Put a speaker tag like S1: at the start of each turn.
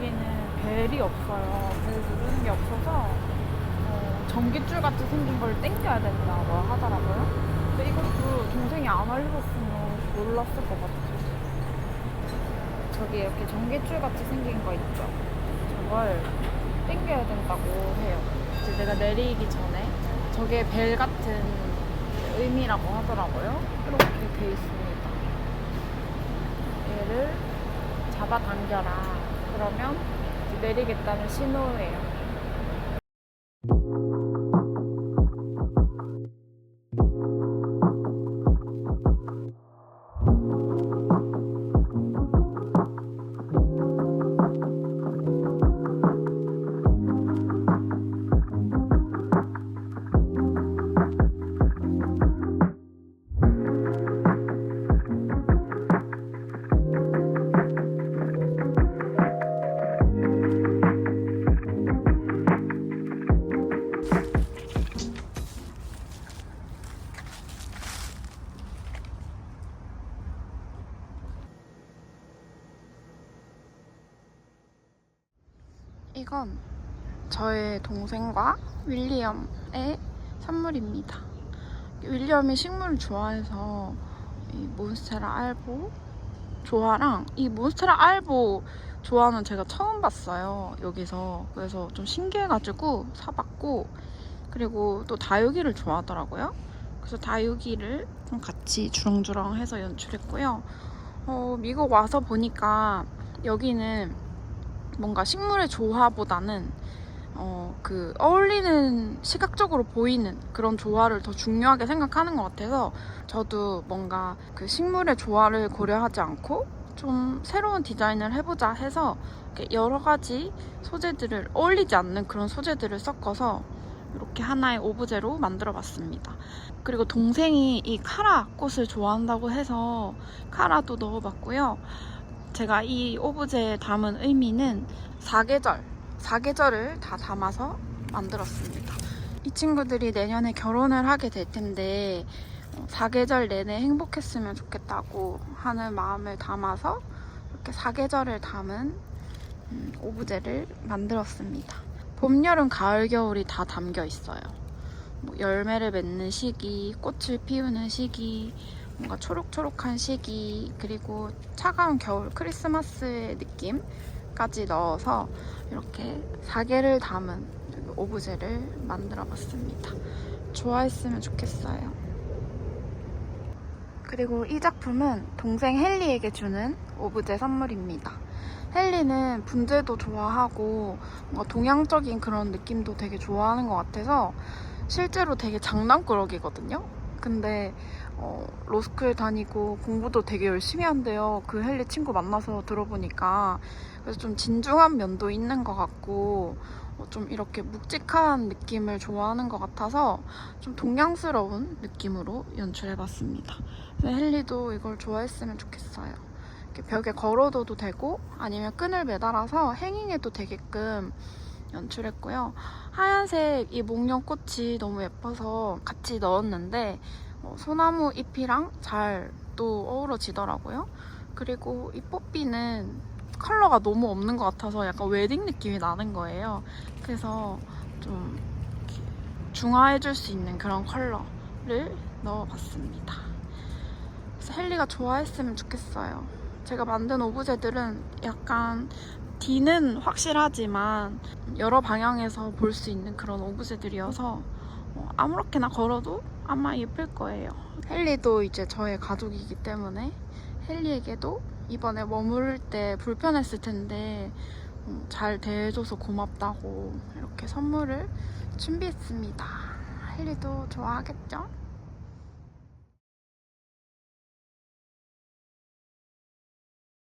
S1: 여기는 벨이 없어요. 벨 누르는 게 없어서 어, 전기줄 같이 생긴 걸 땡겨야 된다고 하더라고요. 근데 이것도 동생이 안 알려줬으면 몰랐을 것 같아요. 저기 이렇게 전기줄 같이 생긴 거 있죠? 저걸 땡겨야 된다고 해요. 이제 내가 내리기 전에 저게 벨 같은 의미라고 하더라고요. 이렇게 돼 있습니다. 얘를 잡아당겨라. 그러면 내리겠다는 신호예요. 이건 저의 동생과 윌리엄의 선물입니다. 윌리엄이 식물을 좋아해서 이 몬스테라 알보 조화랑 이 몬스테라 알보 조화는 제가 처음 봤어요. 여기서. 그래서 좀 신기해가지고 사봤고 그리고 또 다육이를 좋아하더라고요. 그래서 다육이를 좀 같이 주렁주렁 해서 연출했고요. 어, 미국 와서 보니까 여기는 뭔가 식물의 조화보다는 어, 그 어울리는 시각적으로 보이는 그런 조화를 더 중요하게 생각하는 것 같아서 저도 뭔가 그 식물의 조화를 고려하지 않고 좀 새로운 디자인을 해보자 해서 여러 가지 소재들을 어울리지 않는 그런 소재들을 섞어서 이렇게 하나의 오브제로 만들어 봤습니다. 그리고 동생이 이 카라 꽃을 좋아한다고 해서 카라도 넣어봤고요. 제가 이 오브제에 담은 의미는 사계절, 사계절을 다 담아서 만들었습니다. 이 친구들이 내년에 결혼을 하게 될 텐데 어, 사계절 내내 행복했으면 좋겠다고 하는 마음을 담아서 이렇게 사계절을 담은 음, 오브제를 만들었습니다. 봄, 여름, 가을, 겨울이 다 담겨 있어요. 뭐 열매를 맺는 시기, 꽃을 피우는 시기, 뭔가 초록초록한 시기 그리고 차가운 겨울 크리스마스의 느낌까지 넣어서 이렇게 사계를 담은 오브제를 만들어 봤습니다. 좋아했으면 좋겠어요. 그리고 이 작품은 동생 헨리에게 주는 오브제 선물입니다. 헨리는 분재도 좋아하고 뭔가 동양적인 그런 느낌도 되게 좋아하는 것 같아서 실제로 되게 장난꾸러기거든요. 근데 어, 로스쿨 다니고 공부도 되게 열심히 한대요. 그 헨리 친구 만나서 들어보니까. 그래서 좀 진중한 면도 있는 것 같고, 어, 좀 이렇게 묵직한 느낌을 좋아하는 것 같아서 좀 동양스러운 느낌으로 연출해봤습니다. 헨리도 이걸 좋아했으면 좋겠어요. 벽에 걸어둬도 되고, 아니면 끈을 매달아서 행잉해도 되게끔 연출했고요. 하얀색 이 목련 꽃이 너무 예뻐서 같이 넣었는데, 어, 소나무 잎이랑 잘 또 어우러지더라고요. 그리고 이 뽀삐는 컬러가 너무 없는 것 같아서 약간 웨딩 느낌이 나는 거예요. 그래서 좀 중화해줄 수 있는 그런 컬러를 넣어봤습니다. 그래서 헨리가 좋아했으면 좋겠어요. 제가 만든 오브제들은 약간 D는 확실하지만 여러 방향에서 볼 수 있는 그런 오브제들이어서 어, 아무렇게나 걸어도 아마 예쁠 거예요. 헨리도 이제 저의 가족이기 때문에 헨리에게도 이번에 머무를 때 불편했을 텐데 음, 잘 대해줘서 고맙다고 이렇게 선물을 준비했습니다. 헨리도 좋아하겠죠?